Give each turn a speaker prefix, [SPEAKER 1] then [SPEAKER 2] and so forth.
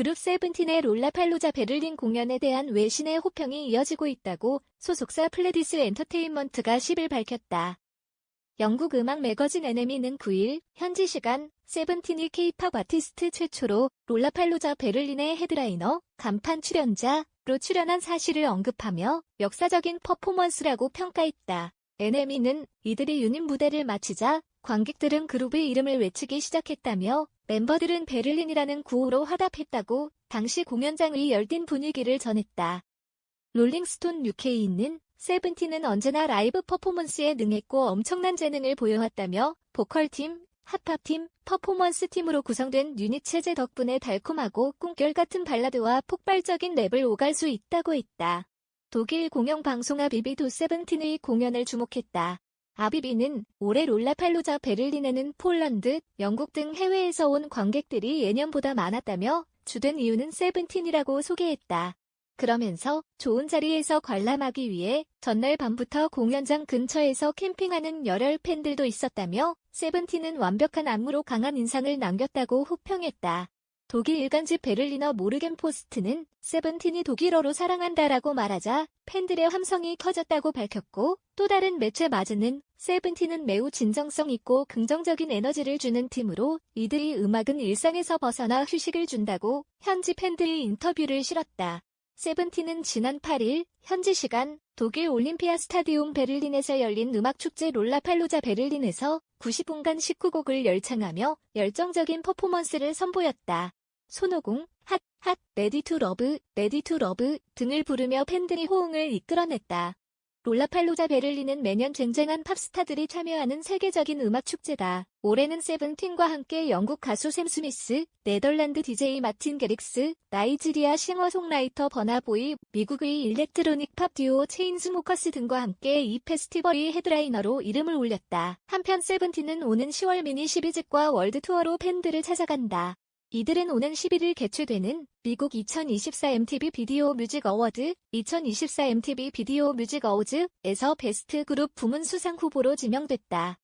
[SPEAKER 1] 그룹 세븐틴의 롤라팔로자 베를린 공연에 대한 외신의 호평이 이어지고 있다고 소속사 플레디스 엔터테인먼트가 10일 밝혔다. 영국 음악 매거진 NME는 9일 현지 시간 세븐틴이 케이팝 아티스트 최초로 롤라팔로자 베를린의 헤드라이너, 간판 출연자로 출연한 사실을 언급하며 역사적인 퍼포먼스라고 평가했다. NME는 이들이 유닛 무대를 마치자 관객들은 그룹의 이름을 외치기 시작했다며 멤버들은 베를린이라는 구호로 화답했다고 당시 공연장의 열띤 분위기를 전했다. 롤링스톤 UK는 세븐틴은 언제나 라이브 퍼포먼스에 능했고 엄청난 재능을 보여왔다며 보컬팀, 핫팝팀, 퍼포먼스 팀으로 구성된 유닛 체제 덕분에 달콤하고 꿈결 같은 발라드와 폭발적인 랩을 오갈 수 있다고 했다. 독일 공영 방송 아 비비도 세븐틴의 공연을 주목했다. 아비비는 올해 롤라팔로자 베를린에는 폴란드, 영국 등 해외에서 온 관객들이 예년보다 많았다며 주된 이유는 세븐틴이라고 소개했다. 그러면서 좋은 자리에서 관람하기 위해 전날 밤부터 공연장 근처에서 캠핑하는 열혈 팬들도 있었다며 세븐틴은 완벽한 안무로 강한 인상을 남겼다고 호평했다. 독일 일간지 베를리너 모르겐 포스트는 세븐틴이 독일어로 사랑한다라고 말하자 팬들의 함성이 커졌다고 밝혔고 또 다른 매체 마즈는 세븐틴은 매우 진정성 있고 긍정적인 에너지를 주는 팀으로 이들이 음악은 일상에서 벗어나 휴식을 준다고 현지 팬들의 인터뷰를 실었다. 세븐틴은 지난 8일 현지 시간 독일 올림피아 스타디움 베를린에서 열린 음악축제 롤라팔로자 베를린에서 90분간 19곡을 열창하며 열정적인 퍼포먼스를 선보였다. 손오공, 핫, 핫, 레디 투 러브, 레디 투 러브 등을 부르며 팬들이 호응을 이끌어냈다. 롤라팔로자 베를린은 매년 쟁쟁한 팝스타들이 참여하는 세계적인 음악 축제다. 올해는 세븐틴과 함께 영국 가수 샘 스미스, 네덜란드 DJ 마틴 게릭스, 나이지리아 싱어송라이터 버나보이, 미국의 일렉트로닉 팝 듀오 체인스모커스 등과 함께 이 페스티벌의 헤드라이너로 이름을 올렸다. 한편 세븐틴은 오는 10월 미니 12집과 월드 투어로 팬들을 찾아간다. 이들은 오는 11일 개최되는 미국 2024 MTV 비디오 뮤직 어워드 2024 MTV 비디오 뮤직 어워즈에서 베스트 그룹 부문 수상 후보로 지명됐다.